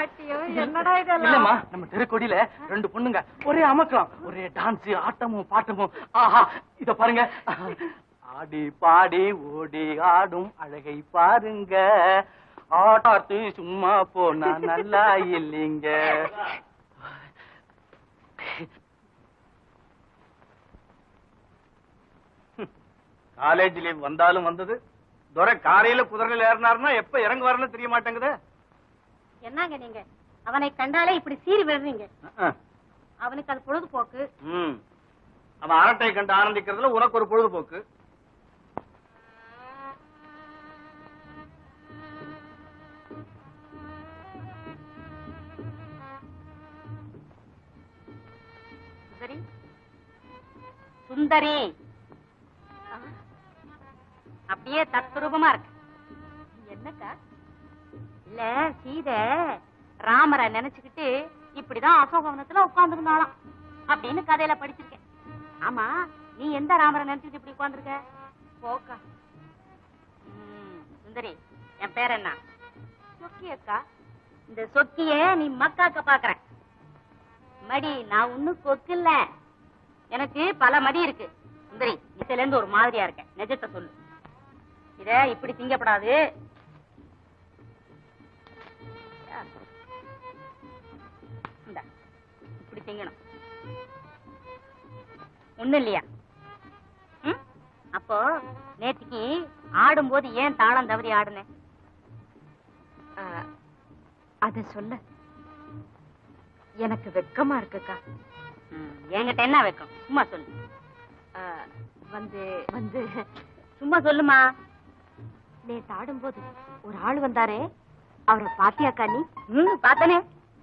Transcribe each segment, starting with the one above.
நாட்டியம் என்னடா இதெல்லாம்? இல்லம்மா நம்ம தெருக்கொடியில ரெண்டு பொண்ணுங்க. ஒரே அமக்கலாம். ஒரே டான்ஸ் ஆட்டமும் பாட்டமும். ஆஹா இத பாருங்க. ஆடி பாடி ஓடி ஆடும் அழகை பாருங்க. ஆட்டாத்து சும்மா போனா நல்லா இல்லைங்க. காலேஜ் லீவ் வந்தாலும் வந்தது. துரை காலையில குதிரையில ஏறினாருன்னா எப்ப இறங்குவாருன்னு தெரிய மாட்டேங்குது. என்னங்க நீங்க? அவனை கண்டாலே இப்படி சீறி விடுறீங்க அவனுக்கு அது பொழுதுபோக்கு. அவன் அரட்டை கண்டு ஆனந்திக்கிறதுல உனக்கு ஒரு பொழுதுபோக்கு. சுந்தரி? அப்படியே தத்ரூபமா இருக்கு. என்னக்கா? இல்ல சீதை ராமரை நினைச்சுக்கிட்டு இப்படிதான் அசோகவனத்துல உட்கார்ந்துருந்தாளாம் அப்படின்னு கதையில படிச்சிருக்கேன். ஆமா நீ எந்த ராமரை நினைச்சுக்கிட்டு இப்படி உட்கார்ந்துருக்க? போக்கா. சுந்தரி என் பேர் என்ன? சொக்கி அக்கா இந்த சொக்கிய நீ மக்காக்க பாக்குற. மடி நான் ஒண்ணும் கொக்கில்ல எனக்கு பல மடி இருக்கு. சுந்தரி இதுல இருந்து ஒரு மாதிரியா இருக்கேன் நிஜத்தை சொல்லு. இத இப்படி திங்கப்படாது. இப்படி திங்கணும் ஒண்ணு இல்லையா? அப்போ நேத்திக்கு ஆடும்போது ஏன் தாளம் தவறி ஆடுனேன் அத சொல்ல. எனக்கு வெக்கமா இருக்குக்கா. என்கிட்ட என்ன வைக்கும்? சும்மா சொல்லு. வந்து வந்து. சும்மா சொல்லுமா. நேத்து ஆடும்போது ஒரு ஆள் வந்தாரே. அவரை பாத்தியாக்கா நீ? பார்த்தனே.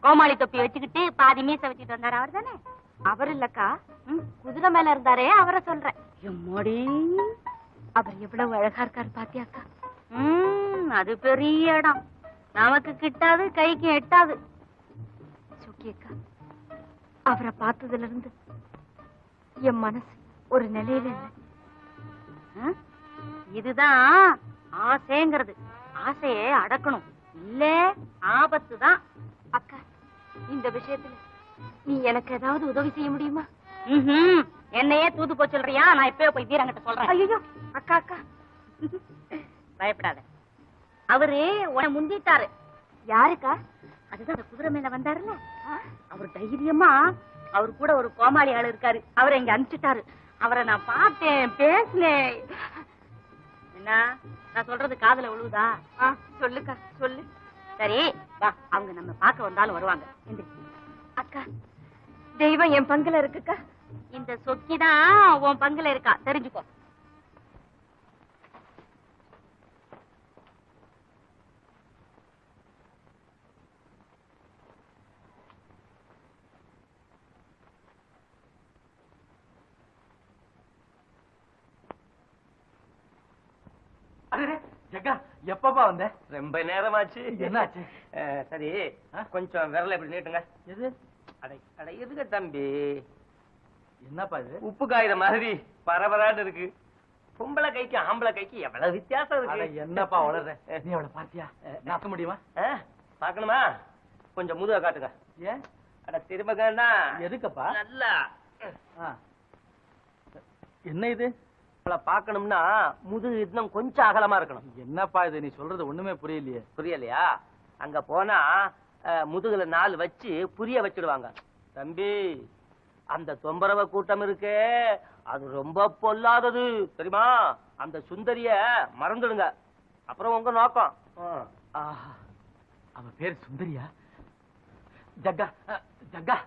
கோமாளி தொப்பி வச்சுக்கிட்டு பாதி மீச வச்சுட்டு வந்தாரு. அவர் தானே? அவர் இல்லக்கா. குதிரை மேல இருந்தாரே அவரை சொல்றேன். எம்மாடி அவர் எவ்வளவு அழகா இருக்காரு பாத்தியாக்கா. உம் அது பெரிய இடம். நமக்கு கிட்டாது கைக்கு எட்டாது. சுக்கியக்கா அவரை பார்த்ததுல இருந்து என் மனசு ஒரு நிலையில இல்ல. இதுதான் ஆசைங்கிறது. ஆசையை அடக்கணும். இல்ல ஆபத்து தான் அக்கா இந்த விஷயத்துல நீ எனக்கு ஏதாவது உதவி செய்ய முடியுமா. என்னையே தூது போய் சொல்றியா? நான் இப்பவே போய் வீரங்கிட்ட சொல்றேன். ஐயோ அக்கா அக்கா. பயப்படாத. அவரு உன்னை முந்திட்டாரு. யாருக்கா? அதுதான் அந்த குதிரை மேல வந்தாருல்ல. அவர் தைரியமா அவர் கூட ஒரு கோமாளி ஆளு இருக்காரு. அவரை இங்க அனுப்பிச்சிட்டாரு. அவரை நான் பார்த்தேன் பேசினேன். என்ன? நான் சொல்றது காதுல விழுவுதா சொல்லுக்கா சொல்லு. சரி வா அவங்க நம்ம பார்க்க வந்தாலும் வருவாங்க. அக்கா தெய்வம் என் பங்குல இருக்குக்கா. இந்த சொக்கிதான் உன் பங்குல இருக்கா. தெரிஞ்சுக்கோ. ஜக்கா எப்பப்பா வந்த? ரொம்ப நேரமாச்சு. என்னாச்சு? சரி? கொஞ்சம் விரல இப்படி நீட்டுங்க. எது? அடை அடை எதுக்கு தம்பி? என்னப்பா இது? உப்பு காயிற மாதிரி பரபரான்னு இருக்கு. பொம்பளை கைக்கு ஆம்பளை கைக்கு எவ்வளவு வித்தியாசம் அட, இருக்கு என்னப்பா வளர்ற? நீ அவளை பாத்தியா நாக்க முடியுமா? அஹ், பார்க்கணுமா? கொஞ்சம் முதுக காட்டுங்க. ஏன்? அட திரும்பகன்னா எதுக்குப்பா? நல்லா. என்ன இது? அவளை பார்க்கணும்னா முதுகு இன்னும் கொஞ்சம் அகலமா இருக்கணும். என்னப்பா இது? நீ சொல்றது ஒண்ணுமே புரியலையே. புரியலையா? அங்க போனா முதுகுல நாலு வச்சு புரிய வச்சிடுவாங்க. தம்பி அந்த தொம்பரவ கூட்டம் இருக்கே. அது ரொம்ப பொல்லாதது. தெரியுமா? அந்த சுந்தரிய மறந்துடுங்க. அப்புறம் உங்க நோக்கம். அவ பேர் சுந்தரியா? ஜக்கா ஜக்கா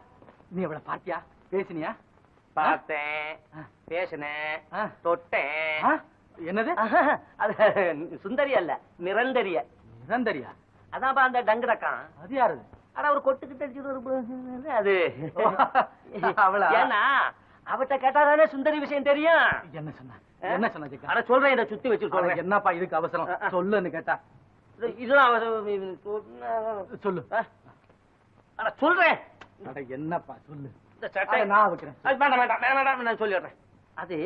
நீ அவளை பாத்தியா பேசினியா? பார்த்தேன். பேசினேன். தொட்டேன்? என்னது அது சுந்தரி அல்ல நிரந்தரிய நிரந்தரியா அதான்ப்பா அந்த டங்குடக்கான் அது யாரு ஆனா அவர் கொட்டுக்கிட்டு அது அவளா? ஏன்னா அவட்ட கேட்டாதானே சுந்தரி விஷயம் தெரியும் என்ன சொன்ன என்ன சொன்ன அட சொல்றேன் இதை சுத்தி வச்சு சொல்றேன் என்னப்பா இதுக்கு அவசரம். சொல்லுன்னு கேட்டா இது- இதெல்லாம் அவசரம். சொல்லு? அட சொல்றேன் அட என்னப்பா சொல்லு இந்த சட்டை. நான் வைக்கிறேன் அது வேண்டாம் வேண்டாம் வேண்டாம், நான் சொல்லிடுறேன். அது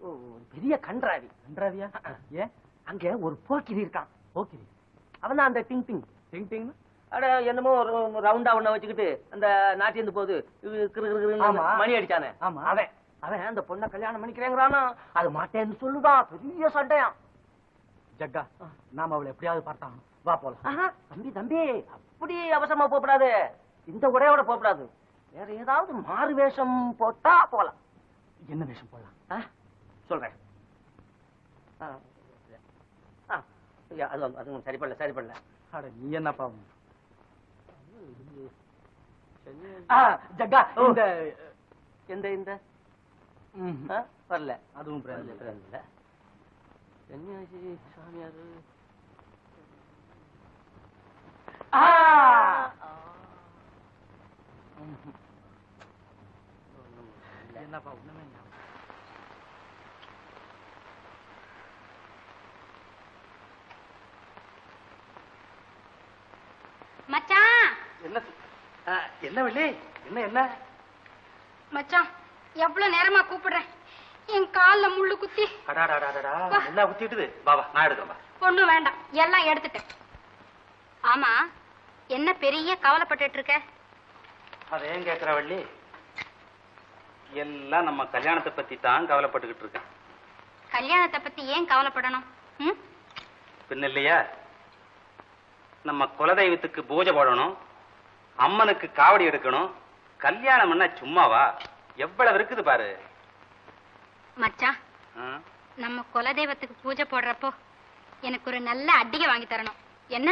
ஓ, பெரிய கன்றாவி. நன்றாவியா ஏன்? அங்க ஒரு போக்கிரி இருக்கான். போக்கிரி. அவன் தான் அந்த டிங் டிங். டிங் டிங்? அட என்னமோ ஒரு ரவுண்டா ஒண்ண வச்சுக்கிட்டு அந்த நாட்டியந்து ஆமா. மணி அடிச்சானே. ஆமா. அவன். அவன். அந்த பொண்ணை கல்யாணம் பண்ணிக்கிறேங்கிறானா? அது மாட்டேன்னு சொல்லுதான் பெரிய சண்டையாம். ஜக்கா நாம அவளை எப்படியாவது பார்த்தாகணும். வா போலாம். தம்பி தம்பி. அப்படி அவசரமா போகக்கூடாது இந்த உடையோட போகக்கூடாது வேற ஏதாவது மாறு வேஷம் போட்டா போலாம். என்ன வேஷம் போடலாம்? சொல்றேன். அது அது சரி பண்ணல சரி பண்ணல அட நீ என்ன பாவம்? ஜக்கா. இந்த எந்த இந்த? வரல. அதுவும். வரல. சன்னியாசி சாமியாரு. ஆ! என்னப்பா ஒண்ணுமே. மச்சான். என்ன சொ- ஆ, என்ன வெள்ளி என்ன என்ன? மச்சான் எவ்வளவு நேரமா கூப்பிடுறேன். என் கால்ல முள்ளு குத்தி. அடாடாடாடா என்ன குத்திட்டுது. பாபா நான் எடுக்கிறேன் ஒண்ணும் வேண்டாம். எல்லாம் எடுத்துட்டேன். ஆமா என்ன பெரிய கவலைப்பட்டுட்டு இருக்க? அதை ஏன் கேக்குற வள்ளி? எல்லாம் நம்ம கல்யாணத்தை பத்தி தான் கவலைப்பட்டுக்கிட்டு இருக்கேன். கல்யாணத்தை பத்தி ஏன் கவலைப்படணும்? ம்? பின்ன இல்லையா நம்ம குலதெய்வத்துக்கு பூஜை போடணும் அம்மனுக்கு காவடி எடுக்கணும் கல்யாணம் என்ன சும்மாவா? எவ்வளவு இருக்குது பாரு. மச்சான் ஆ? நம்ம குலதெய்வத்துக்கு பூஜை போடுறப்போ எனக்கு ஒரு நல்ல அட்டிகை வாங்கி தரணும். என்ன?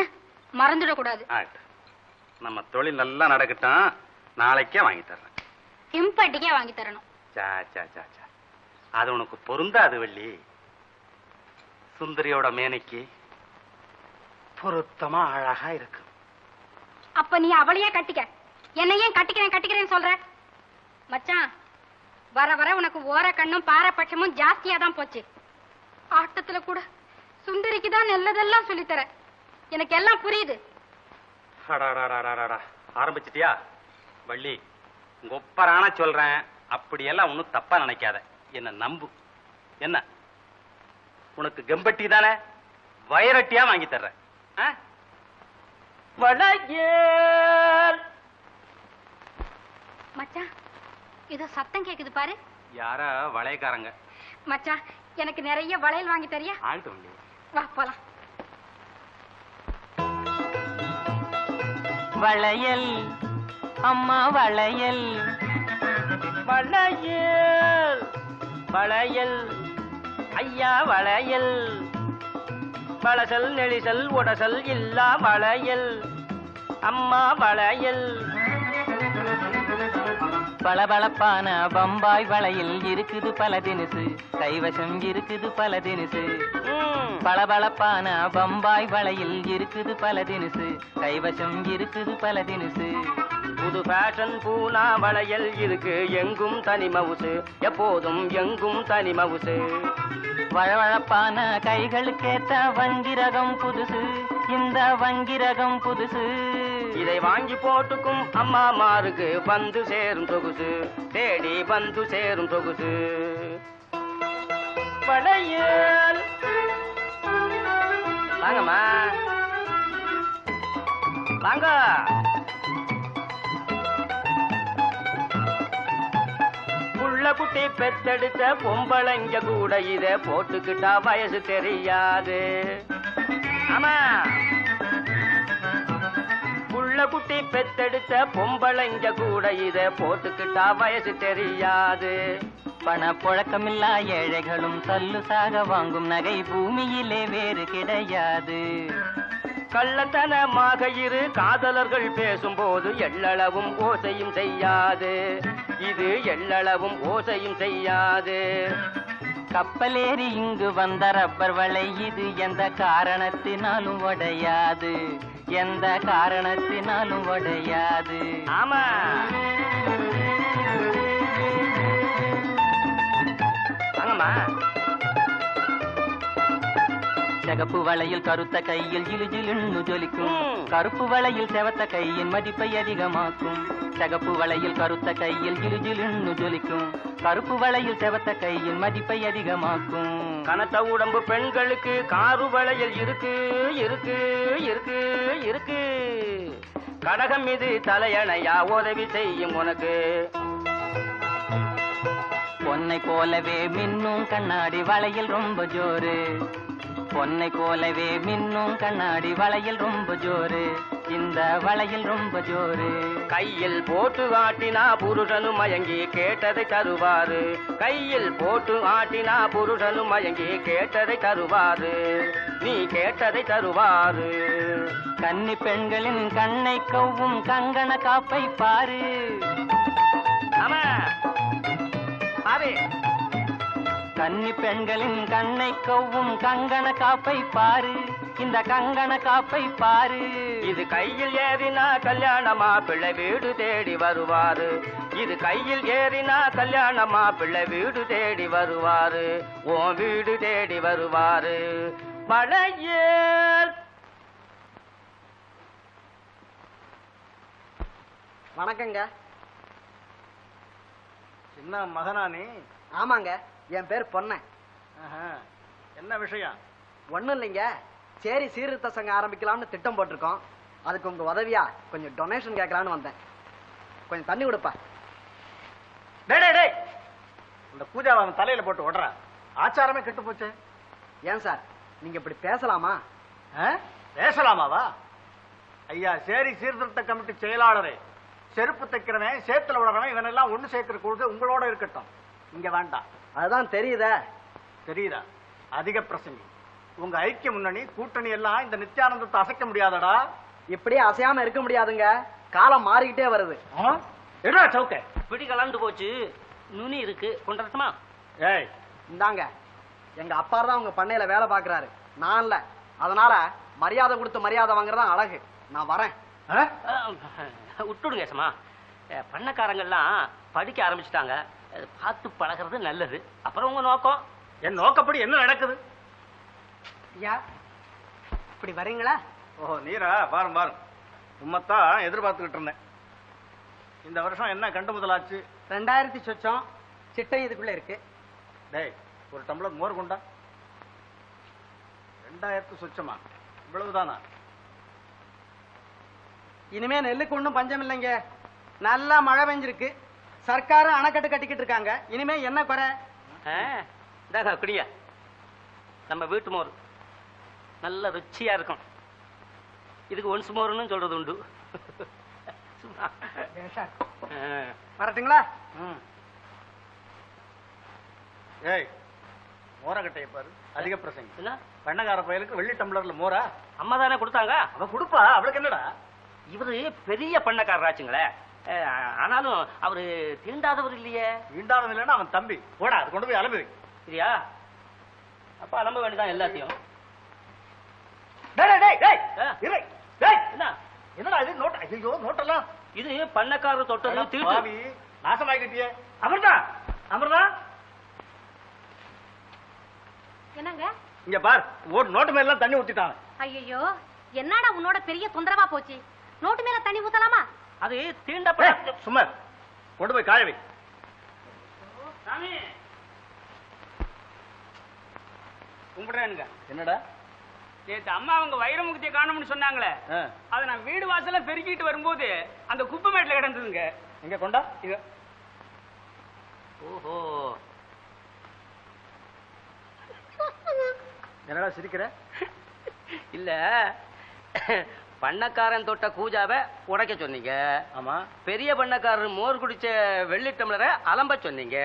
மறந்துடக்கூடாது. ஆகட்டும். நம்ம தொழில் நல்லா நடக்கட்டும். நாளைக்கே வாங்கி தர்றேன் சிம்பு அட்டிகை வாங்கி தரணும். சா சா சா சா. அது உனக்கு பொருந்தாது வள்ளி. சுந்தரியோட மேனைக்கு பொருத்தமா அழகா இருக்கு. அப்ப நீ அவளையே கட்டிக்க. என்ன ஏன் கட்டிக்கிறேன் கட்டிக்கிறேன்னு சொல்ற? மச்சான் வர வர உனக்கு ஓர கண்ணும் பாரபட்சமும் ஜாஸ்தியா தான் போச்சு. ஆட்டத்துல கூட சுந்தரிக்கு தான் நல்லதெல்லாம் சொல்லித் தர எனக்கு எல்லாம் புரியுது. ஆரம்பிச்சிட்டியா வள்ளி ஒப்பரான சொல்றேன். அப்படியெல்லாம் ஒன்னும் தப்பா நினைக்காத. என்ன நம்பு. என்ன? உனக்கு கெம்பட்டி தானே? வயரட்டியா வாங்கி தர்றேன். மச்சான் ஏதோ சத்தம் கேக்குது பாரு. யாரா? வளையக்காரங்க. மச்சான் எனக்கு நிறைய வளையல் வாங்கி தரியா? வள்ளி வா போலாம். வளையல் அம்மா வளையல். வளையல். வளையல். ஐயா வளையல். வளசல் நெளிசல் உடசல் இல்லா வளையல். அம்மா வளையல். பளபளப்பான பம்பாய் வளையல் இருக்குது பல தினுசு. கைவசம் இருக்குது பல தினுசு. பளபளப்பான பம்பாய் வளையல் இருக்குது பல தினுசு. கைவசம் இருக்குது பல தினுசு. புது ஃபேஷன் பூனா வளையல் இருக்கு எங்கும் தனி மவுசு. எப்போதும் எங்கும் தனி மவுசு. வழவழப்பான கைகளுக்கேத்த வங்கிரகம் புதுசு. இந்த வங்கிரகம் புதுசு. இதை வாங்கி போட்டுக்கும் அம்மா மாருக்கு வந்து சேரும் சொகுசு. தேடி வந்து சேரும் சொகுசு. வளையல். வாங்கம்மா. வாங்க. குட்டி பெத்தெடுத்த பொம்பளைங்க கூட இத போட்டுக்கிட்டா வயசு தெரியாது. ஆமா. புள்ள குட்டி பெத்தெடுத்த பொம்பளைங்க கூட இத போட்டுக்கிட்டா வயசு தெரியாது. பண புழக்கமில்லா ஏழைகளும் சல்லுசாக வாங்கும் நகை பூமியிலே வேறு கிடையாது. கள்ளத்தனமாக இரு காதலர்கள் பேசும்போது எள்ளளவும் ஓசையும் செய்யாது. இது எள்ளளவும் ஓசையும் செய்யாது. கப்பலேறி இங்கு வந்த ரப்பர் வளை இது எந்த காரணத்தினாலும் உடையாது. எந்த காரணத்தினாலும் உடையாது. ஆமா. வாங்கம்மா. சிகப்பு வளையில் கருத்த கையில் ஜிலுஜிலுன்னு ஜொலிக்கும். கருப்பு வளையில் செவத்த கையின் மதிப்பை அதிகமாக்கும். சிகப்பு வளையில் கருத்த கையில் ஜிலுஜிலுன்னு ஜொலிக்கும். கருப்பு வளையில் செவத்த கையின் மதிப்பை அதிகமாக்கும். கனத்த உடம்பு பெண்களுக்கு காரு வளையல் இருக்கு இருக்கு இருக்கு இருக்கு. கடகம் மீது தலையணையா உதவி செய்யும் உனக்கு. பொன்னை போலவே மின்னும் கண்ணாடி வளையல் ரொம்ப ஜோரு. பொன்னை போலவே மின்னும் கண்ணாடி வளையல் ரொம்ப ஜோரு. இந்த வளையல் ரொம்ப ஜோரு. கையில் போட்டு ஆட்டினா புருஷனும் மயங்கி கேட்டதை தருவாரு. கையில் போட்டு ஆட்டினா புருஷனும் மயங்கி கேட்டதை தருவாரு. நீ கேட்டதை தருவாரு. கன்னி பெண்களின் கண்ணை கவ்வும் கங்கண காப்பை பாரு. ஆமா பாரு கன்னி பெண்களின் கண்ணை கவ்வும் கங்கண காப்பை பாரு. இந்த கங்கண காப்பை பாரு. இது கையில் ஏறினா கல்யாணமா? பிள்ளை வீடு தேடி வருவாரு. இது கையில் ஏறினா கல்யாணமா? பிள்ளை வீடு தேடி வருவாரு. உன் வீடு தேடி வருவாரு. மழையேல் வணக்கங்க. சின்ன மகனா நீ ஆமாங்க. என் பேர் பொன்னன். என்ன விஷயம்? ஒண்ணும் இல்லைங்க. சரி சீர்திருத்த சங்கம் ஆரம்பிக்கலாம்னு திட்டம் போட்டிருக்கோம். அதுக்கு உங்க உதவியா கொஞ்சம் டொனேஷன் கேட்கலான்னு வந்தேன். கொஞ்சம் தண்ணி கொடுப்பா. டேய், டேய் இந்த பூஜாவை அவன் தலையில போட்டு விடுற ஆச்சாரமே கெட்டு போச்சு. ஏன் சார்? நீங்க இப்படி பேசலாமா? பேசலாமாவா? ஐயா சேரி சீர்திருத்த கமிட்டி செயலாளரே. செருப்பு தைக்கிறவன் சேத்துல விடுறவன் இவனெல்லாம் ஒண்ணு சேர்க்கிற கொள்கை உங்களோட இருக்கட்டும். இங்க வேண்டாம். அதுதான் தெரியுதே தெரியுதா அதிக பிரசங்கி உங்க ஐக்கிய முன்னணி கூட்டணி எல்லாம் இந்த நித்யானந்தத்தை அசைக்க முடியாதடா இப்படியே அசையாம இருக்க முடியாதுங்க காலம் மாறிக்கிட்டே வருது என்ன சவுக்க பிடி கலந்து போச்சு நுனி இருக்கு கொண்டரட்டுமா ஏய் இந்தாங்க எங்க அப்பா தான் உங்க பண்ணையில வேலை பாக்குறாரு நான் இல்ல அதனால மரியாதை கொடுத்து மரியாதை வாங்குறதா அழகு நான் வரேன்? விட்டுடுங்க ஏசமா பண்ணக்காரங்கெல்லாம் படிக்க ஆரம்பிச்சிட்டாங்க பார்த்து பழகிறது நல்லது. அப்புறம் உங்க நோக்கம்? என் நோக்கப்படி என்ன நடக்குது? ஐயா இப்படி வரீங்களா? ஓஹோ நீரா பாரும் பாரும் உம்மத்தான் எதிர்பார்த்துக்கிட்டு இருந்தேன். இந்த வருஷம் என்ன கண்டு முதலாச்சு? ரெண்டாயிரத்தி சொச்சம் சிட்டை இதுக்குள்ள இருக்கு. டேய் ஒரு டம்ளர் மோர் கொண்டா? ரெண்டாயிரத்து சொச்சமா? இவ்வளவுதானா? இனிமே நெல்லுக்கு ஒண்ணும் பஞ்சம் இல்லைங்க. நல்லா மழை பெஞ்சிருக்கு. சர்க்காரும் அணைக்கட்டு கட்டிக்கிட்டு இருக்காங்க. இனிமே என்ன குறை? இதாக குடிங்க. நம்ம வீட்டு மோர். நல்ல ருச்சியா இருக்கும். இதுக்கு ஒன்ஸ் மோர்னு சொல்றது உண்டு. வரட்டுங்களா? ம். ஏய் மோரக்கட்டையை பாரு. அதிக பிரசங்கி என்ன? பெண்ணகார பயலுக்கு வெள்ளி டம்ளர்ல மோரா? அம்மா தானே கொடுத்தாங்க? அவ கொடுப்பா அவளுக்கு என்னடா? இவரு பெரிய பண்ணக்காரராச்சுங்களே. ஆனாலும் அவரு தீண்டாதவர் இல்லையே? ஈண்டானது இல்லைன்னா அவன் தம்பி. போடா அது கொண்டு போய் அலம்பி. சரியா? அப்ப அலம்ப வேண்டியதான் எல்லாத்தையும். டேய், டேய், டேய், டேய், ஆ. இரு. டேய், என்ன? என்னடா இது? நோட் ஐயோ நோட்டெல்லாம். இது பண்ணக்காரர் தொட்டது தீட்டு பாவி, நாசமாக்கிட்டியே அமர்தான் அமர்தான் என்னங்க? இங்க பார் ஒரு நோட்டு மேல தண்ணி ஊத்திட்டாங்க ஐயோ என்னடா உன்னோட பெரிய தொந்தரவா போச்சு? நோட்டு மேல தண்ணி ஊத்தலாமா? அது தீண்டப்பட சும்மா. கொண்டு போய் காய வை. சாமி. கும்பிடுறேனுங்க என்னடா? நேத்து அம்மா அவங்க வைரமுகத்தை காணும்னு சொன்னாங்களே. அதை நான் வீடு வாசல்ல பெருக்கிட்டு வரும்போது அந்த குப்பை மேட்ல கிடந்ததுங்க. இங்க கொண்டா? இது ஓஹோ. என்னடா சிரிக்கிற? இல்ல. பண்ணக்காரன் தொட்ட கூஜாவை உடைக்க சொன்னீங்க. ஆமா. பெரிய பண்ணக்காரர் மோர் குடிச்ச வெள்ளி டம்ளரை அலம்ப சொன்னீங்க.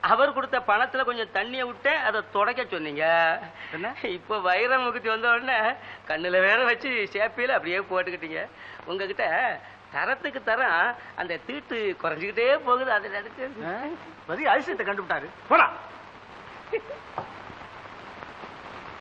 அவர் கொடுத்த பணத்துல கொஞ்சம் தண்ணிய விட்டு அதை துடைக்க சொன்னீங்க? இப்ப வைரம் முகுத்தி வந்த உடனே கண்ணுல வேற வச்சு சேப்பியில அப்படியே போட்டுக்கிட்டீங்க. உங்ககிட்ட தரத்துக்கு தரம் அந்த தீட்டு குறைஞ்சுக்கிட்டே போகுது. அதை நினைச்சு பதி அதிசயத்தை கண்டுபிட்டாரு. போடா.